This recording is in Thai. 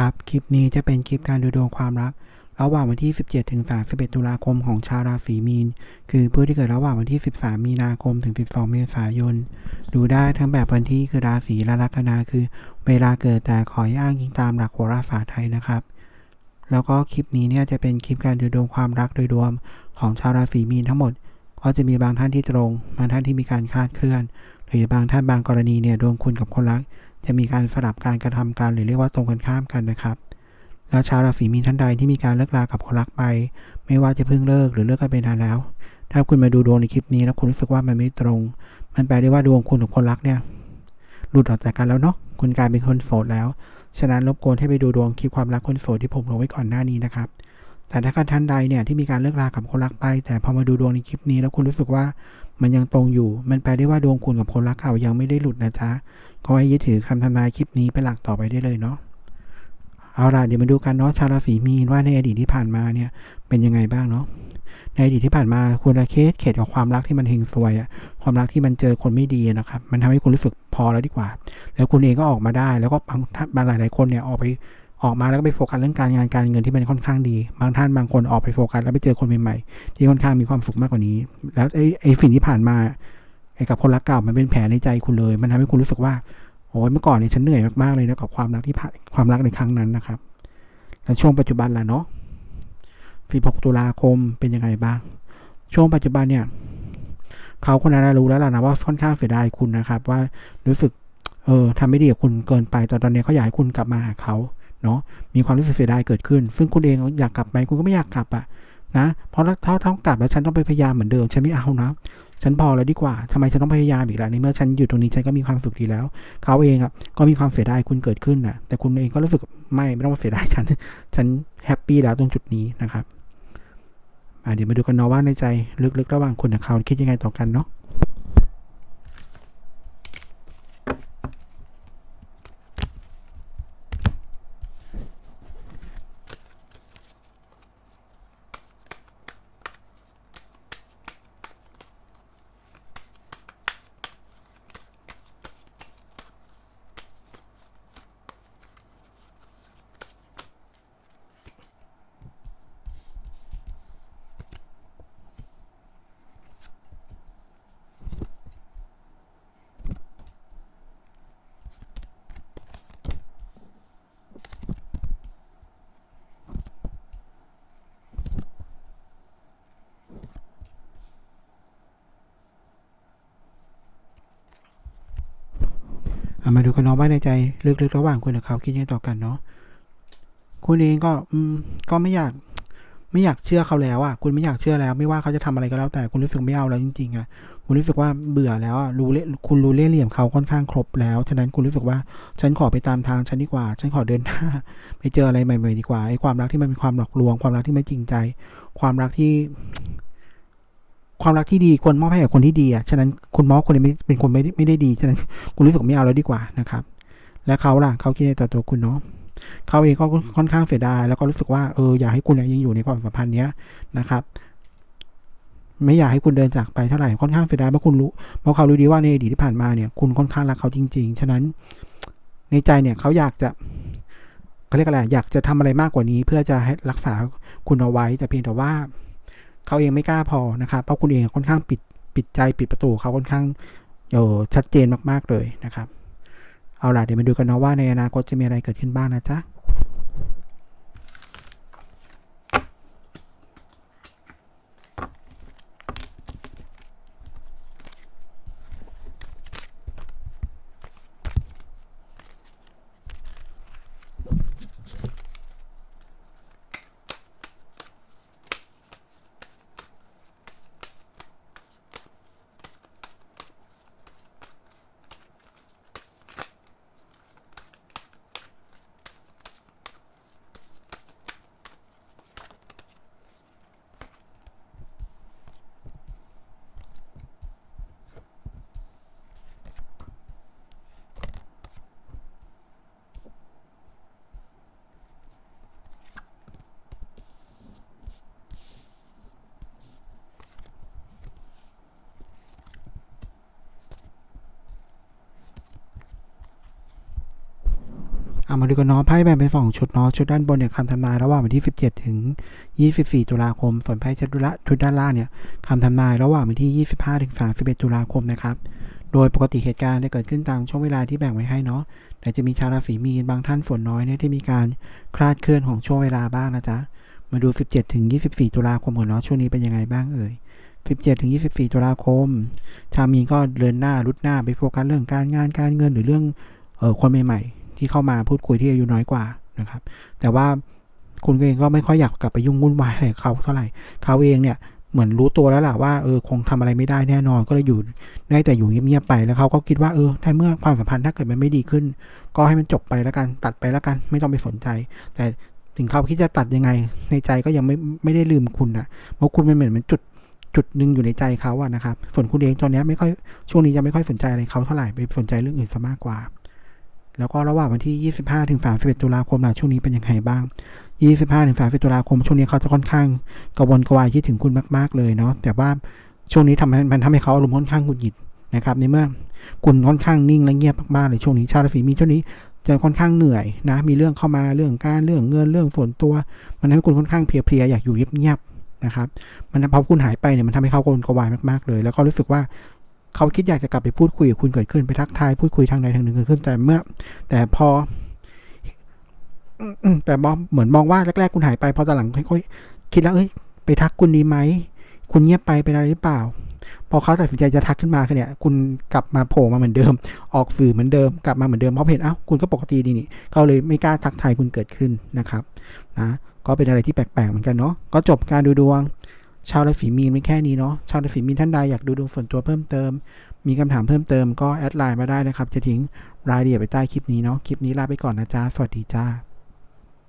ครับ คลิปนี้จะเป็นคลิปการดูดวงความรัก ระหว่างวันที่ 17 ถึง 31 ตุลาคมของชาวราศีมีน คือผู้ที่เกิดระหว่างวันที่ 13 มีนาคม ถึง 12 เมษายน ดูได้ทั้งแบบวันที่คือราศีและลัคนาคือ เวลาเกิดแต่ขออ้างอิงตามหลักโหราศาสตร์ไทยนะครับ แล้วก็คลิปนี้เนี่ยจะเป็นคลิปการดูดวงความรักโดยรวมของชาวราศีมีนทั้งหมด ก็จะมีบางท่านที่ตรง บางท่านที่มีการคลาดเคลื่อน หรือบางท่านบางกรณีเนี่ยดวงคุณกับคนรัก จะมีการสลับการกระทำกันหรือเรียกว่าตรงกันข้ามกันนะครับ แล้วชาวราศีมีนท่านใดที่มีการเลิกลากับคนรักไป ไม่ว่าจะเพิ่งเลิกหรือเลิกกันไปนานแล้ว ถ้าคุณมาดูดวงในคลิปนี้แล้วคุณรู้สึกว่ามันไม่ตรง มันแปลได้ว่าดวงคุณกับคนรักเนี่ยหลุดออกจากกันแล้วเนาะคุณกลายเป็นคนโสดแล้ว ฉะนั้นรบกวนให้ไปดูดวงคลิปความรักคนโสดที่ผมลงไว้ก่อนหน้านี้นะครับแต่ถ้าท่านใดเนี่ยที่มีการเลิกลากับคนรักไป แต่พอมาดูดวงในคลิปนี้แล้วคุณรู้สึกว่า มันยังตรงอยู่ มันแปลได้ว่าดวงคุณกับคนรักเก่ายังไม่ได้หลุดนะจ๊ะก็ให้ยึดถือคำทำนายคลิปนี้เป็นหลักต่อไปได้เลยเนาะ เอาล่ะเดี๋ยวมาดูกันเนาะชาวราศีมีนว่าในอดีตที่ผ่านมาเนี่ยเป็นยังไงบ้างเนาะ ในอดีตที่ผ่านมาคุณละเคสเข็ดกับความรักที่มันเฮงซวยอะความรักที่มันเจอคนไม่ดีนะครับ มันทำให้คุณรู้สึกพอแล้วดีกว่า แล้วคุณเองก็ออกมาได้ แล้วก็บางท่านบางหลายคนเนี่ยออกไป ออกมาแล้วก็ไปโฟกัสเรื่องการงานการเงินที่มันค่อนข้างดี บางท่านบางคนออกไปโฟกัสแล้วไปเจอคนใหม่ๆที่ค่อนข้างมีความสุขมากกว่านี้ แล้วไอ้ไอ้สิ่งที่ผ่านมาไอ้กับคนรักเก่ามันเป็นแผลในใจคุณเลย มันทำให้คุณรู้สึกว่าโอ้ยเมื่อก่อนเนี่ยฉันเหนื่อยมากๆเลยนะกับความรักที่ผ่านความรักในครั้งนั้นนะครับ แล้วช่วงปัจจุบันล่ะเนาะ16ตุลาคมเป็นยังไงบ้าง ช่วงปัจจุบันเนี่ยเขาคนนั้นรู้แล้วล่ะนะว่าค่อนข้างเสียดายคุณนะครับ ว่ารู้สึกเออทำไม่ดีกับคุณเกินไปแต่ตอนนี้เขาอยากให้คุณกลับมาหาเขา เนาะมีความรู้สึกเสียดายเกิดขึ้น ซึ่งคุณเองอยากกลับไหมคุณก็ไม่อยากกลับอะนะเพราะถ้าถ้ากลับแล้วฉันต้องไปพยายามเหมือนเดิมฉันไม่เอานะฉันพอแล้วดีกว่าทำไมฉันต้องพยายามอีกล่ะในเมื่อฉันอยู่ตรงนี้ฉันก็มีความสุขดีแล้ว เขาเองอะก็มีความเสียดายคุณเกิดขึ้นนะแต่คุณเองก็รู้สึกไม่ไม่ต้องมาเสียดายฉัน ฉันแฮปปี้แล้วตรงจุดนี้นะครับอะเดี๋ยวมาดูกันเนาะว่าในใจลึกๆ ระหว่างคุณกับเขาคิดยังไงต่อกันเนาะามาดูกันเนาะว่าในใจลึกๆระหว่างคุณกับเขาคิดยังไงต่อกันเนาะคุณเองก็อืมก็ไม่อยาก ไม่อยากเชื่อเขาแล้วอะคุณไม่อยากเชื่อแล้ว ไม่ว่าเขาจะทำอะไรก็แล้วแต่คุณรู้สึกไม่เอาแล้วจริงๆอะคุณรู้สึกว่าเบื่อแล้วอะรู้เล่คุณรู้เล่ห์เหลี่ยมเขาค่อนข้างครบแล้วฉะนั้นคุณรู้สึกว่าฉันขอไปตามทางฉันดีกว่า ฉันขอเดินหน้าไปเจออะไรใหม่ ๆ ดีกว่าไอ้ความรักที่มันเป็นความหลอกลวง ความรักที่ไม่จริงใจ ความรักที่ ความรักที่ดีควรมอบให้กับคนที่ดีอะฉะนั้นคุณมองว่าคนนี้ไม่เป็นคนไม่ได้ไม่ได้ดีฉะนั้นคุณรู้สึกไม่เอาแล้วดีกว่านะครับ และเขาล่ะเขาคิดในต่อตัวคุณเนาะเขาเองก็ค่อนข้างเสียดายแล้วก็รู้สึกว่าเอออยากให้คุณยังอยู่ในความสัมพันธ์เนี้ยนะครับไม่อยากให้คุณเดินจากไปเท่าไหร่ค่อนข้างเสียดายเพราะคุณรู้เพราะเขารู้ดีว่าในอดีตที่ผ่านมาเนี่ย คุณค่อนข้างรักเขาจริง ๆ ฉะนั้นในใจเนี่ยเขาอยากจะเขาเรียกอะไรอยากจะทำอะไรมากกว่านี้ เพื่อจะให้รักษาคุณเอาไว้แต่เพียงแต่ว่า เขาเองไม่กล้าพอนะครับเพราะคุณเองค่อนข้างปิดปิดใจปิดประตูเขาค่อนข้างโยชัดเจนมากๆเลยนะครับ เอาล่ะเดี๋ยวมาดูกันเนาะว่าในอนาคตจะมีอะไรเกิดขึ้นบ้างนะจ๊ะ เอามาดูกันเนาะไพ่แบ่งเป็นสองชุดเนาะชุดด้านบนเนี่ยคำทำนายระหว่างวันที่ 17 ถึง 24 ตุลาคม ส่วนไพ่ชุดละชุดด้านล่างเนี่ยคำทำนายระหว่างวันที่ 25 ถึง 31 ตุลาคมนะครับ โดยปกติเหตุการณ์จะเกิดขึ้นตามช่วงเวลาที่แบ่งไว้ให้เนาะ แต่จะมีชาวราศีมีนบางท่านฝนน้อยเนี่ยที่มีการคลาดเคลื่อนของช่วงเวลาบ้างนะจ๊ะ มาดู 17 ถึง 24 ตุลาคมก่อนเนาะช่วงนี้เป็นยังไงบ้างเอ่ย17ถึง24 ตุลาคม ชาวมีนก็เดินหน้ารุดหน้าไปโฟกัสเรื่องการงานการเงินหรือเรื่องเออคนใหม่ๆ ที่เข้ามาพูดคุยที่อายุน้อยกว่านะครับ แต่ว่าคุณเองก็ไม่ค่อยอยากกลับไปยุ่งวุ่นวายอะไรเขาเท่าไหร่เขาเองเนี่ยเหมือนรู้ตัวแล้วแหละว่าเออคงทำอะไรไม่ได้แน่นอนก็เลยอยู่ได้แต่อยู่เงียบๆไปแล้วเขาก็คิดว่าเออถ้าเมื่อความสัมพันธ์ถ้าเกิดมันไม่ดีขึ้น ก็ให้มันจบไปแล้วกันตัดไปแล้วกันไม่ต้องไปสนใจ แต่ถึงเขาคิดจะตัดยังไง ในใจก็ยังไม่ไม่ได้ลืมคุณนะเพราะคุณเป็นเหมือนเป็นจุดจุดหนึ่งอยู่ในใจเขาอะนะครับส่วนคุณเองตอนนี้ไม่ค่อยช่วงนี้จะไม่ค่อยสนใจอะไรเขาเท่าไหร่ไปสนใจเรื่องอื่นซะมากกว่า แล้วก็ระหว่างวันที่ 25ถึง31ตุลาคมล่ะช่วงนี้เป็นยังไงบ้าง 25ถึง31ตุลาคมช่วงนี้เขาจะค่อนข้างกระวนกระวายคิดถึงคุณมาก ๆ เลยเนาะแต่ว่าช่วงนี้ทำให้มันทำให้เขาอารมณ์ค่อนข้างหงุดหงิดนะครับในเมื่อคุณค่อนข้างนิ่งและเงียบมากๆเลยช่วงนี้ชาวราศีมีนช่วงนี้จะค่อนข้างเหนื่อยนะมีเรื่องเข้ามาเรื่องการเรื่องเงินเรื่องส่วนตัว มันทำให้คุณค่อนข้างเพลียๆอยากอยู่เงียบๆนะครับมันพอคุณหายไปเนี่ยมันทำให้เขากวนกวายมากๆเลย แล้วก็รู้สึกว่า เขาคิดอยากจะกลับไปพูดคุยกับคุณเกิดขึ้นไปทักทายพูดคุยทางใดทางหนึ่งเกิดขึ้นแต่เมื่อ แต่พอแต่มองเหมือนมองว่าแรกๆคุณหายไปพอตอนหลังค่อยๆคิดแล้วเอ้ยไปทักคุณดีไหมคุณเงียบไปเป็นอะไรหรือเปล่า พอเขาตัดสินใจจะทักขึ้นมาเนี่ย คุณกลับมาโผล่มาเหมือนเดิม ออกสื่อเหมือนเดิมกลับมาเหมือนเดิมเพราะเห็นเอ้าคุณก็ปกติดีนี่ก็เลยไม่กล้าทักทายคุณเกิดขึ้นนะครับนะก็เป็นอะไรที่แปลกๆเหมือนกันเนาะก็จบการดูดวง ชาวราศีมีนไม่แค่นี้เนาะชาวราศีมีนท่านใดอยากดูดวงส่วนตัวเพิ่มเติม มีคำถามเพิ่มเติมก็แอดไลน์มาได้นะครับ จะทิ้งรายละเอียดไปใต้คลิปนี้เนาะคลิปนี้ลาไปก่อนนะจ๊ะสวัสดีจ้า